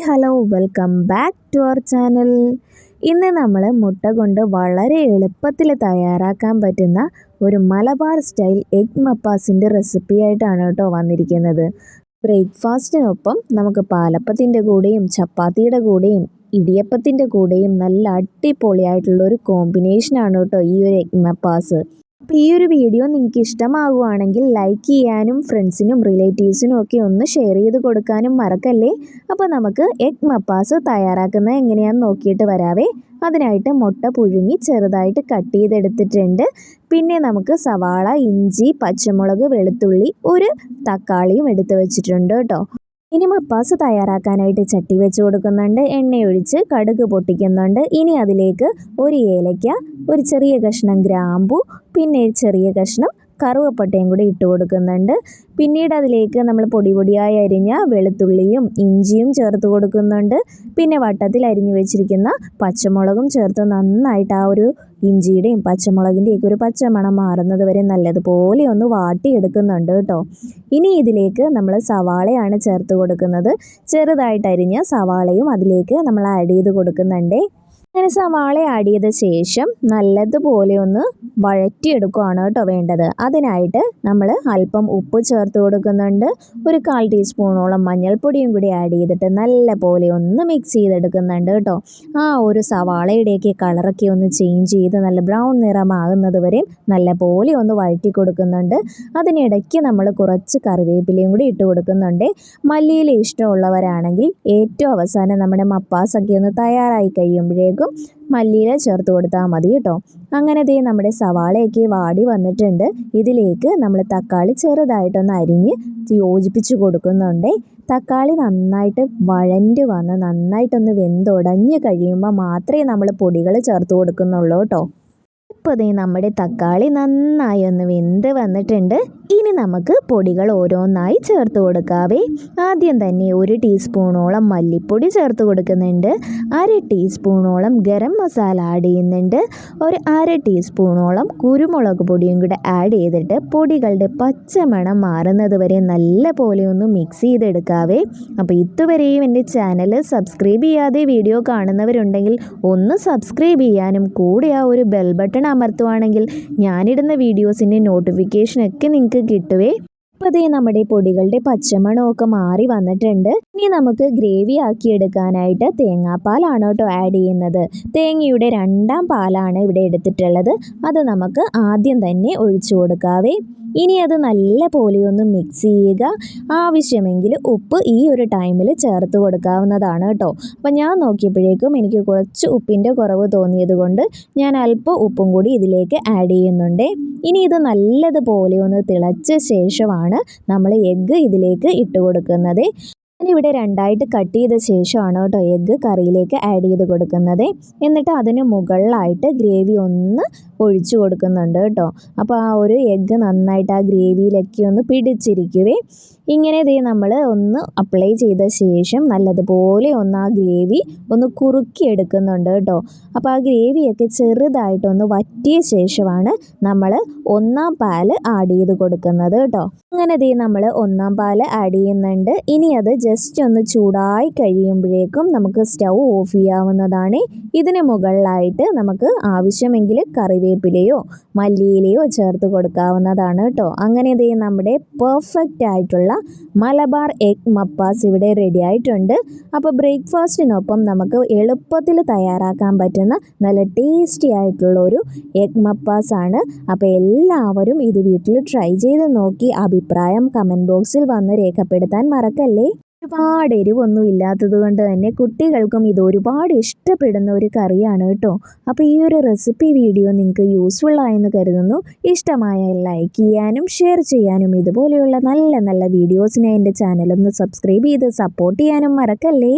Hello welcome back to our channel ഇന്ന് നമ്മൾ മുട്ട കൊണ്ട് വളരെ എളുപ്പത്തിൽ തയ്യാറാക്കാൻ പറ്റുന്ന ഒരു മലബാർ സ്റ്റൈൽ എഗ് മപ്പാസിന്റെ റെസിപ്പി ആയിട്ടാണ് കേട്ടോ വന്നിരിക്കുന്നത്. ബ്രേക്ക്ഫാസ്റ്റിനൊപ്പം നമുക്ക് പാലപ്പത്തിന്റെ കൂടെയും ചപ്പാത്തിയുടെ കൂടെയും ഇടിയപ്പത്തിന്റെ കൂടെയും നല്ല അടിപൊളിയായിട്ടുള്ള ഒരു കോമ്പിനേഷനാണ് കേട്ടോ ഈ ഒരു എഗ് മപ്പാസ്. അപ്പോൾ ഈ ഒരു വീഡിയോ നിങ്ങൾക്ക് ഇഷ്ടമാകുവാണെങ്കിൽ ലൈക്ക് ചെയ്യാനും ഫ്രണ്ട്സിനും റിലേറ്റീവ്സിനും ഒക്കെ ഒന്ന് ഷെയർ ചെയ്ത് കൊടുക്കാനും മറക്കല്ലേ? അപ്പോൾ നമുക്ക് എഗ് മപ്പാസ് തയ്യാറാക്കുന്നത് എങ്ങനെയാണെന്ന് നോക്കിയിട്ട് വരാവേ. അതിനായിട്ട് മുട്ട പുഴുങ്ങി ചെറുതായിട്ട് കട്ട് ചെയ്തെടുത്തിട്ടുണ്ട്. പിന്നെ നമുക്ക് സവാള ഇഞ്ചി പച്ചമുളക് വെളുത്തുള്ളി ഒരു തക്കാളിയും എടുത്ത് വെച്ചിട്ടുണ്ട് കേട്ടോ. ഇനി മപ്പാസ് തയ്യാറാക്കാനായിട്ട് ചട്ടി വെച്ച് കൊടുക്കുന്നുണ്ട്. എണ്ണയൊഴിച്ച് കടുക് പൊട്ടിക്കുന്നുണ്ട്. ഇനി അതിലേക്ക് ഒരു ഏലയ്ക്ക ഒരു ചെറിയ കഷ്ണം ഗ്രാമ്പു പിന്നെ ചെറിയ കഷ്ണം കറുവപ്പട്ടയും കൂടി ഇട്ട് കൊടുക്കുന്നുണ്ട്. പിന്നീട് അതിലേക്ക് നമ്മൾ പൊടി പൊടിയായി അരിഞ്ഞ വെളുത്തുള്ളിയും ഇഞ്ചിയും ചേർത്ത് കൊടുക്കുന്നുണ്ട്. പിന്നെ വട്ടത്തിൽ അരിഞ്ഞു വെച്ചിരിക്കുന്ന പച്ചമുളകും ചേർത്ത് നന്നായിട്ട് ആ ഒരു ഇഞ്ചിയുടെയും പച്ചമുളകിന്റെയൊക്കെ ഒരു പച്ചമണം മാറുന്നത് വരെ നല്ലതുപോലെ ഒന്ന് വാട്ടിയെടുക്കുന്നുണ്ട് കേട്ടോ. ഇനി ഇതിലേക്ക് നമ്മൾ സവാളയാണ് ചേർത്ത് കൊടുക്കുന്നത്. ചെറുതായിട്ട് അരിഞ്ഞ സവാളയും അതിലേക്ക് നമ്മൾ ആഡ് ചെയ്ത് കൊടുക്കുന്നുണ്ട്. അങ്ങനെ സവാള ആഡ് ചെയ്ത ശേഷം നല്ലതുപോലെ ഒന്ന് വഴറ്റിയെടുക്കുകയാണ് കേട്ടോ വേണ്ടത്. അതിനായിട്ട് നമ്മൾ അല്പം ഉപ്പ് ചേർത്ത് കൊടുക്കുന്നുണ്ട്. ഒരു കാൽ ടീസ്പൂണോളം മഞ്ഞൾപ്പൊടിയും കൂടി ആഡ് ചെയ്തിട്ട് നല്ല പോലെ ഒന്ന് മിക്സ് ചെയ്തെടുക്കുന്നുണ്ട് കേട്ടോ. ആ ഒരു സവാളയുടെയൊക്കെ കളറൊക്കെ ഒന്ന് ചേഞ്ച് ചെയ്ത് നല്ല ബ്രൗൺ നിറമാകുന്നത് വരെ നല്ല പോലെ ഒന്ന് വഴറ്റി കൊടുക്കുന്നുണ്ട്. അതിനിടയ്ക്ക് നമ്മൾ കുറച്ച് കറിവേപ്പിലയും കൂടി ഇട്ട് കൊടുക്കുന്നുണ്ട്. മല്ലിയില ഇഷ്ടമുള്ളവരാണെങ്കിൽ ഏറ്റവും അവസാനം നമ്മുടെ മപ്പാസൊക്കെ ഒന്ന് തയ്യാറായി കഴിയുമ്പോഴേക്കും മല്ലിയില ചേർത്ത് കൊടുത്താൽ മതി കേട്ടോ. അങ്ങനെ ദേ നമ്മുടെ സവാളയൊക്കെ വാടി വന്നിട്ടുണ്ട്. ഇതിലേക്ക് നമ്മൾ തക്കാളി ചെറുതായിട്ടൊന്ന് അരിഞ്ഞ് യോജിപ്പിച്ച് കൊടുക്കുന്നുണ്ട്. തക്കാളി നന്നായിട്ട് വഴണ്ട് വന്ന് നന്നായിട്ടൊന്ന് വെന്തുടഞ്ഞ് കഴിയുമ്പോൾ മാത്രമേ നമ്മൾ പൊടികൾ ചേർത്ത് കൊടുക്കുന്നുള്ളൂ കേട്ടോ. ഇപ്പോൾ ദേ നമ്മുടെ തക്കാളി നന്നായി ഒന്ന് വെന്ത് വന്നിട്ടുണ്ട്. ഇനി നമുക്ക് പൊടികൾ ഓരോന്നായി ചേർത്ത് കൊടുക്കാവേ. ആദ്യം തന്നെ ഒരു ടീസ്പൂണോളം മല്ലിപ്പൊടി ചേർത്ത് കൊടുക്കുന്നുണ്ട്. അര ടീസ്പൂണോളം ഗരം മസാല ആഡ് ചെയ്യുന്നുണ്ട്. ഒരു അര ടീസ്പൂണോളം കുരുമുളക് പൊടിയും കൂടെ ആഡ് ചെയ്തിട്ട് പൊടികളുടെ പച്ചമണം മാറുന്നത് വരെ നല്ല പോലെ ഒന്ന് മിക്സ് ചെയ്തെടുക്കാവേ. അപ്പോൾ ഇതുവരെയും എന്റെ ചാനൽ സബ്സ്ക്രൈബ് ചെയ്യാതെ വീഡിയോ കാണുന്നവരുണ്ടെങ്കിൽ ഒന്ന് സബ്സ്ക്രൈബ് ചെയ്യാനും കൂടെ ആ ഒരു ബെൽ ബട്ടൺ അമർത്തുവാണെങ്കിൽ ഞാനിടുന്ന വീഡിയോസിന്റെ നോട്ടിഫിക്കേഷനൊക്കെ നിങ്ങൾക്ക് കിട്ടുവേ. അപ്പോൾ അതേ നമ്മുടെ പൊടികളുടെ പച്ചമണമൊക്കെ മാറി വന്നിട്ടുണ്ട്. ഇനി നമുക്ക് ഗ്രേവി ആക്കി എടുക്കാനായിട്ട് തേങ്ങാപ്പാലാണ് കേട്ടോ ആഡ് ചെയ്യുന്നത്. തേങ്ങയുടെ രണ്ടാം പാലാണ് ഇവിടെ എടുത്തിട്ടുള്ളത്. അത് നമുക്ക് ആദ്യം തന്നെ ഒഴിച്ചു കൊടുക്കാവേ. ഇനി അത് നല്ല പോലെ ഒന്ന് മിക്സ് ചെയ്യുക. ആവശ്യമെങ്കിൽ ഉപ്പ് ഈ ഒരു ടൈമിൽ ചേർത്ത് കൊടുക്കാവുന്നതാണ് കേട്ടോ. അപ്പം ഞാൻ നോക്കിയപ്പോഴേക്കും എനിക്ക് കുറച്ച് ഉപ്പിന്റെ കുറവ് തോന്നിയത് കൊണ്ട് ഞാൻ അല്പം ഉപ്പും കൂടി ഇതിലേക്ക് ആഡ് ചെയ്യുന്നുണ്ട്. ഇനി ഇത് നല്ലതുപോലെ ഒന്ന് തിളച്ച ശേഷമാണ് നമ്മൾ എഗ്ഗ് ഇതിലേക്ക് ഇട്ട് കൊടുക്കുന്നത്. ഞാനിവിടെ രണ്ടായിട്ട് കട്ട് ചെയ്ത ശേഷമാണ് കേട്ടോ എഗ്ഗ് കറിയിലേക്ക് ആഡ് ചെയ്ത് കൊടുക്കുന്നത്. എന്നിട്ട് അതിന് മുകളിലായിട്ട് ഗ്രേവി ഒന്ന് ഒഴിച്ചു കൊടുക്കുന്നുണ്ട് കേട്ടോ. അപ്പോൾ ആ ഒരു എഗ്ഗ് നന്നായിട്ട് ആ ഗ്രേവിയിലൊക്കെ ഒന്ന് പിടിച്ചിരിക്കുവേ. ഇങ്ങനെ ഇതേ നമ്മൾ ഒന്ന് അപ്ലൈ ചെയ്ത ശേഷം നല്ലതുപോലെ ഒന്ന് ആ ഗ്രേവി ഒന്ന് കുറുക്കി എടുക്കുന്നുണ്ട് കേട്ടോ. അപ്പോൾ ആ ഗ്രേവിയൊക്കെ ചെറുതായിട്ടൊന്ന് വറ്റിയ ശേഷമാണ് നമ്മൾ ഒന്നാം പാൽ ആഡ് ചെയ്ത് കൊടുക്കുന്നത് കേട്ടോ. അങ്ങനെ ഇതേ നമ്മൾ ഒന്നാം പാൽ ആഡ് ചെയ്യുന്നുണ്ട്. ഇനി അത് ജസ്റ്റ് ഒന്ന് ചൂടായി കഴിയുമ്പോഴേക്കും നമുക്ക് സ്റ്റൗ ഓഫ് ചെയ്യാവുന്നതാണ്. ഇതിന് മുകളിലായിട്ട് നമുക്ക് ആവശ്യമെങ്കിൽ കറിവേപ്പിലയോ മല്ലിയിലയോ ചേർത്ത് കൊടുക്കാവുന്നതാണ് കേട്ടോ അങ്ങനെ ഇതേ നമ്മുടെ പെർഫെക്റ്റ് ആയിട്ടുള്ള മലബാർ എഗ് മപ്പാസ് ഇവിടെ റെഡി ആയിട്ടുണ്ട്. അപ്പോൾ ബ്രേക്ക്ഫാസ്റ്റിനൊപ്പം നമുക്ക് എളുപ്പത്തിൽ തയ്യാറാക്കാൻ പറ്റുന്ന നല്ല ടേസ്റ്റി ആയിട്ടുള്ള ഒരു എഗ് മപ്പാസ് ആണ്. അപ്പോൾ എല്ലാവരും ഇത് വീട്ടിൽ ട്രൈ ചെയ്ത് നോക്കി അഭിപ്രായം കമന്റ് ബോക്സിൽ വന്ന് രേഖപ്പെടുത്താൻ മറക്കല്ലേ? ഒരുപാട് എരിവൊന്നും ഇല്ലാത്തത് കൊണ്ട് തന്നെ കുട്ടികൾക്കും ഇത് ഒരുപാട് ഇഷ്ടപ്പെടുന്ന ഒരു കറിയാണ് കേട്ടോ. അപ്പോൾ ഈ ഒരു റെസിപ്പി വീഡിയോ നിങ്ങൾക്ക് യൂസ്ഫുൾ ആയെന്ന് കരുതുന്നു. ഇഷ്ടമായ ലൈക്ക് ചെയ്യാനും ഷെയർ ചെയ്യാനും ഇതുപോലെയുള്ള നല്ല നല്ല വീഡിയോസിനെ എന്റെ ചാനലൊന്ന് സബ്സ്ക്രൈബ് ചെയ്ത് സപ്പോർട്ട് ചെയ്യാനും മറക്കല്ലേ?